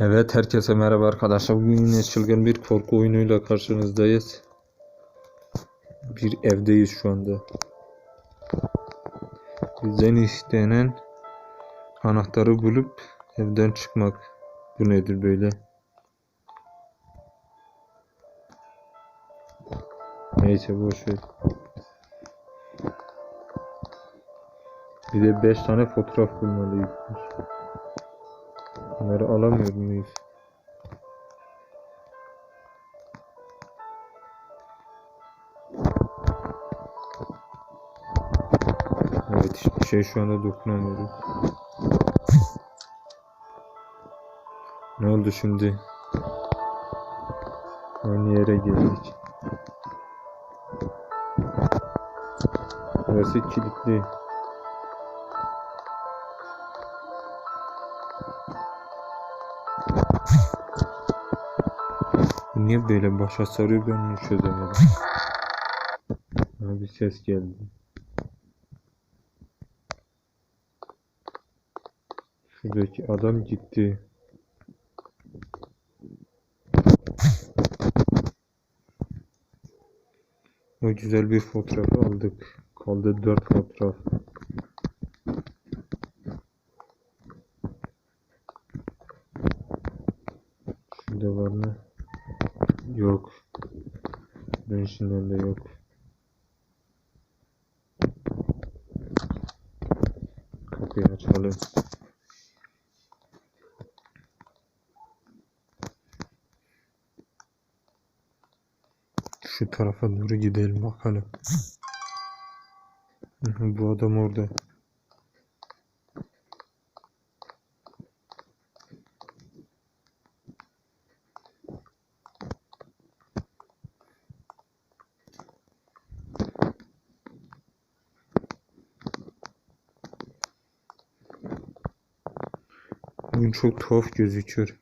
Evet herkese merhaba arkadaşlar. Bugün yine çılgın bir korku oyunuyla karşınızdayız. Bir evdeyiz şu anda. Bizden istenen anahtarı bulup evden çıkmak. Bu nedir böyle? Neyse boş ver. Bir de 5 tane fotoğraf bulmalıyız. Bunları alamıyor muyuz? Evet hiçbir şey şu anda dokunamıyoruz. Ne oldu şimdi? Aynı yere geldik. Burası kilitli. Niye böyle başa sarıyor ben onu çözemedim. Bir ses geldi. Şuradaki adam gitti. O güzel bir fotoğraf aldık. Kaldı dört fotoğraf. Şurada var mı? Yok. Dönüşünden de yok. Kapıyı açalım. Şu tarafa doğru gidelim bakalım. Bu adam orada. Bugün çok tuhaf gözüküyor.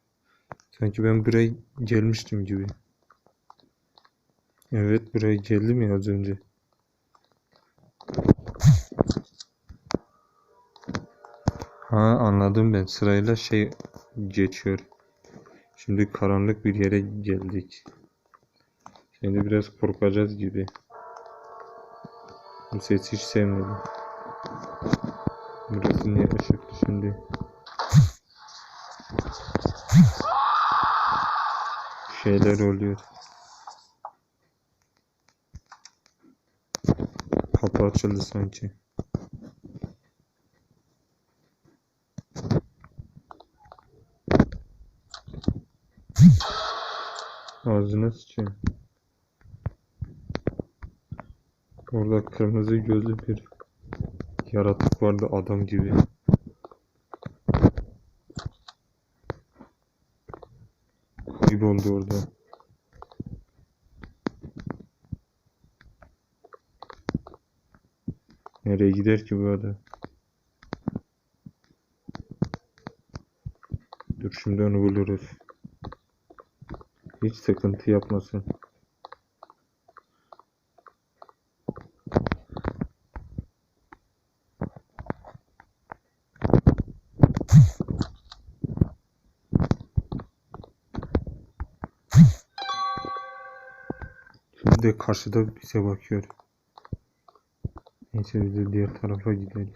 Sanki ben buraya gelmiştim gibi. Evet buraya geldim ya az önce. Ha anladım ben sırayla şey geçiyor. Şimdi karanlık bir yere geldik. Şimdi biraz korkacağız gibi. Bu sesi hiç sevmedim. Burası niye ışıklı şimdi? Şeyler oluyor. Kapı açıldı sanki. Ağzına sıçayım. Orada kırmızı gözlü bir yaratık vardı adam gibi. Kayboldu orada. Nereye gider ki bu adam? Dur şimdi onu buluruz. Hiç sıkıntı yapmasın. Şimdi de karşıda bize bakıyor. Neyse biz de diğer tarafa gideriz.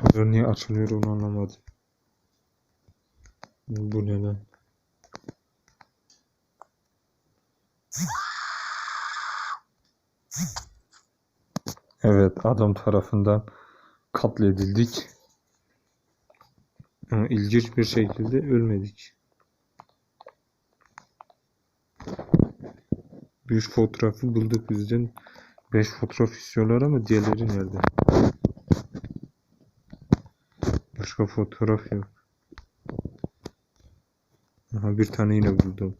Radar niye açılıyor onu anlamadım. Bu ne lan? Evet adam tarafından katledildik. İlginç bir şekilde ölmedik. Bir fotoğrafı bulduk bizden. 5 fotoğraf istiyorlar ama diğerleri nerede? Başka fotoğraf yok. Aha bir tane yine buldum.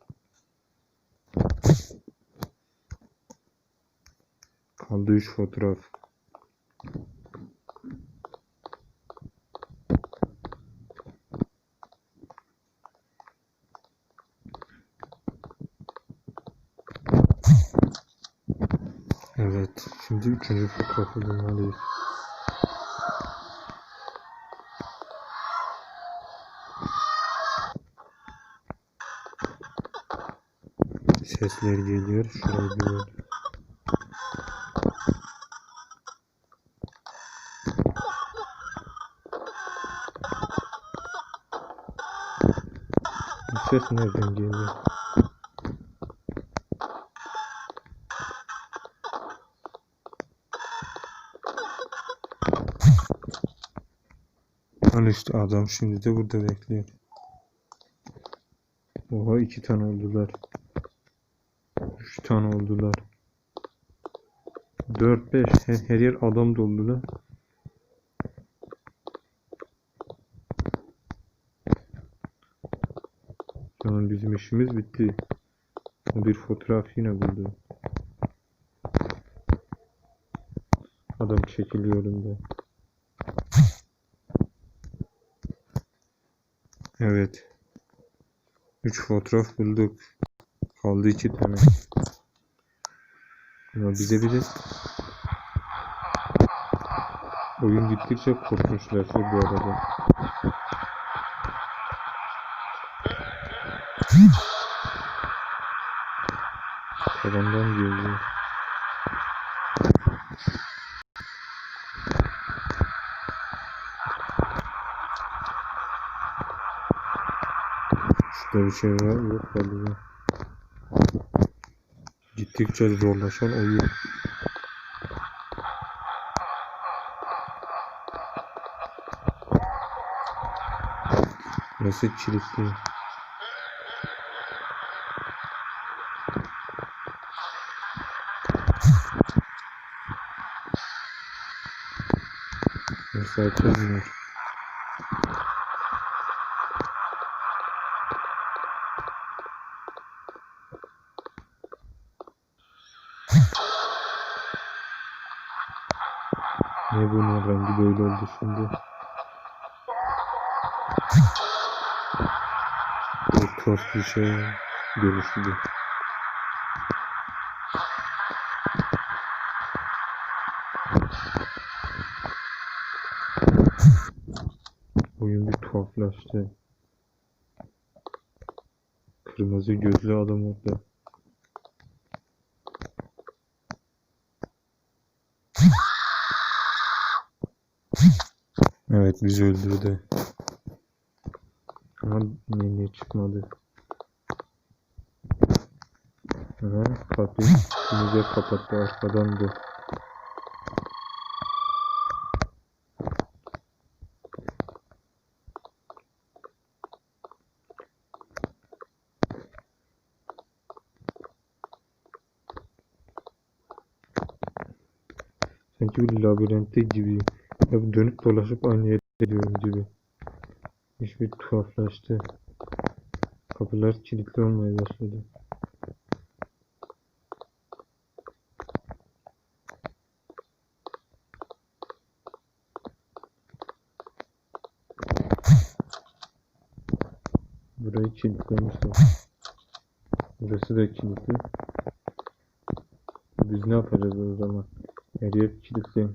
Kaldı 3 fotoğraf. Evet. Şimdi üçüncü fotoğrafı bulmalıyız. Sesler geliyor. Şurayı bir Bu ses nereden geliyor? Al işte adam şimdi de burada bekliyor. Oha iki tane oldular. Üç tane oldular. Dört beş her, her yer adam doldu. An bizim işimiz bitti. O bir fotoğraf yine buldu. Adam çekiliyor önünde. Evet. 3 fotoğraf bulduk. Kaldı 2 tane. Ama bize bile oyun gittikçe korkmuşlar bu arada. Tavandan geliyor. Şurada bir şey var yok galiba. Gittikçe zorlaşan oyun. Burası kilitli. Mesela kızmıyor. Ne bunun rengi böyle oldu şimdi? Çok tuhaf bir şey dönüştü. Tuhaflaştı. Kırmızı gözlü adam orada. Evet bizi öldürdü. Ama menüye çıkmadı. Aha, kapıyı bize kapattı arkadan da. Sanki bir labirentte gibi. Hep dönüp dolaşıp aynı yere gidiyorum gibi. Hiçbir tuhaflaştı. Kapılar kilitli olmaya başladı. Burayı kilitlemişler. Burası da kilitli. Biz ne yapacağız o zaman? Her yer kilitli.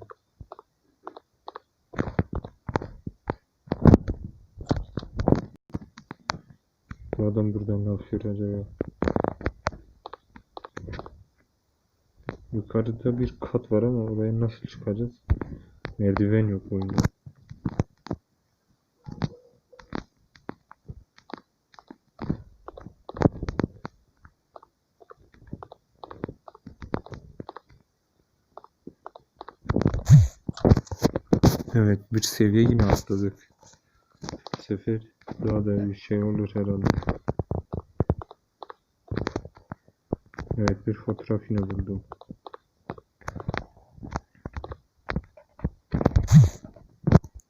Bu adam buradan ne yapıyor acaba? Yukarıda bir kat var ama oraya nasıl çıkacağız? Merdiven yok oyunda. Evet bir seviye yine atladık. Bu sefer daha da bir şey olur herhalde. Evet bir fotoğraf yine buldum.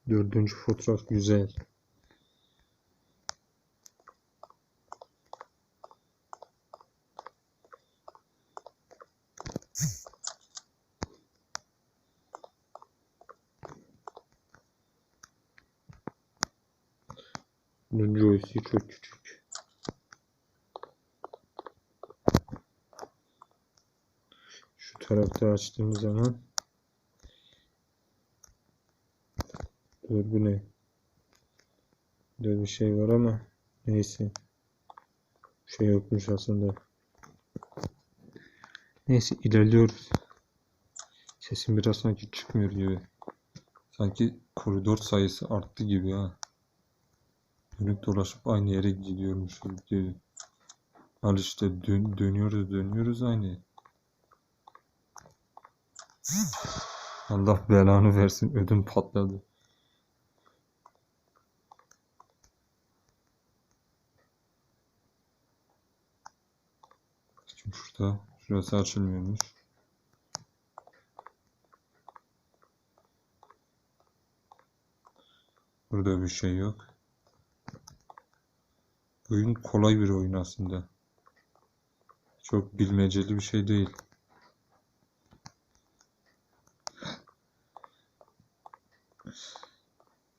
Dördüncü fotoğraf güzel. Bunun joystick'i çok küçük. Şu tarafta açtığımız zaman Dur bu ne? Burada bir şey var ama neyse. Şey yokmuş aslında. Neyse ilerliyoruz. Sesim biraz sanki çıkmıyor gibi. Sanki koridor sayısı arttı gibi ha. Dönüp dolaşıp aynı yere gidiyormuşuz gibi. Al işte dön dönüyoruz dönüyoruz aynı. Allah belanı versin ödüm patladı. Çünkü şurada şurası açılmıyormuş. Burada bir şey yok. Oyun kolay bir oyun aslında. Çok bilmeceli bir şey değil.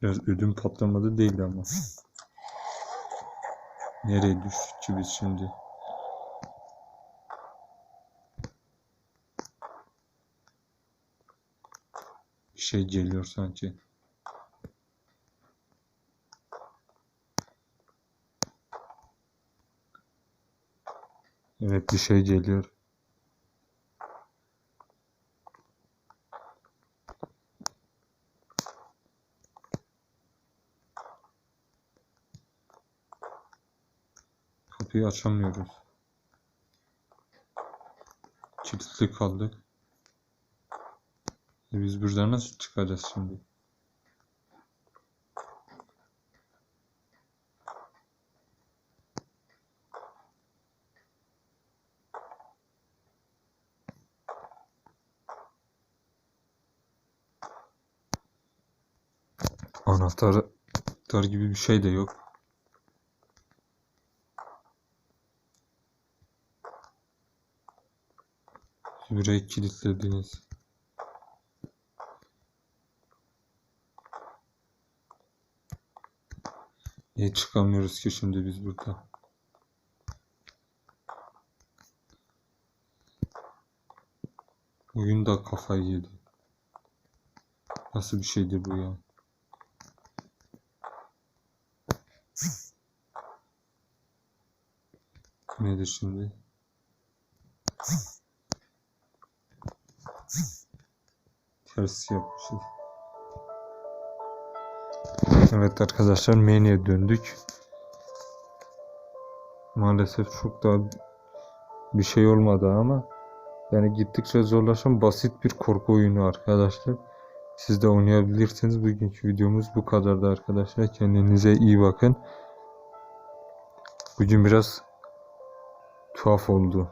Biraz ödüm patlamadı değil ama. Nereye düştük biz şimdi? Bir şey geliyor sanki. Evet bir şey geliyor. Kapıyı açamıyoruz. Kilitli kaldık. E biz buradan nasıl çıkacağız şimdi? Anahtarı anahtar gibi bir şey de yok. Burayı kilitlediniz. Niye çıkamıyoruz ki şimdi biz burada? Oyun da kafayı yedi. Nasıl bir şeydi bu ya? Nedir şimdi? Ters yapmışız. Evet arkadaşlar menüye döndük. Maalesef çok da bir şey olmadı ama yani gittikçe zorlaşan basit bir korku oyunu arkadaşlar. Siz de oynayabilirsiniz. Bugünkü videomuz bu kadardı arkadaşlar. Kendinize iyi bakın. Bugün biraz tuhaf oldu.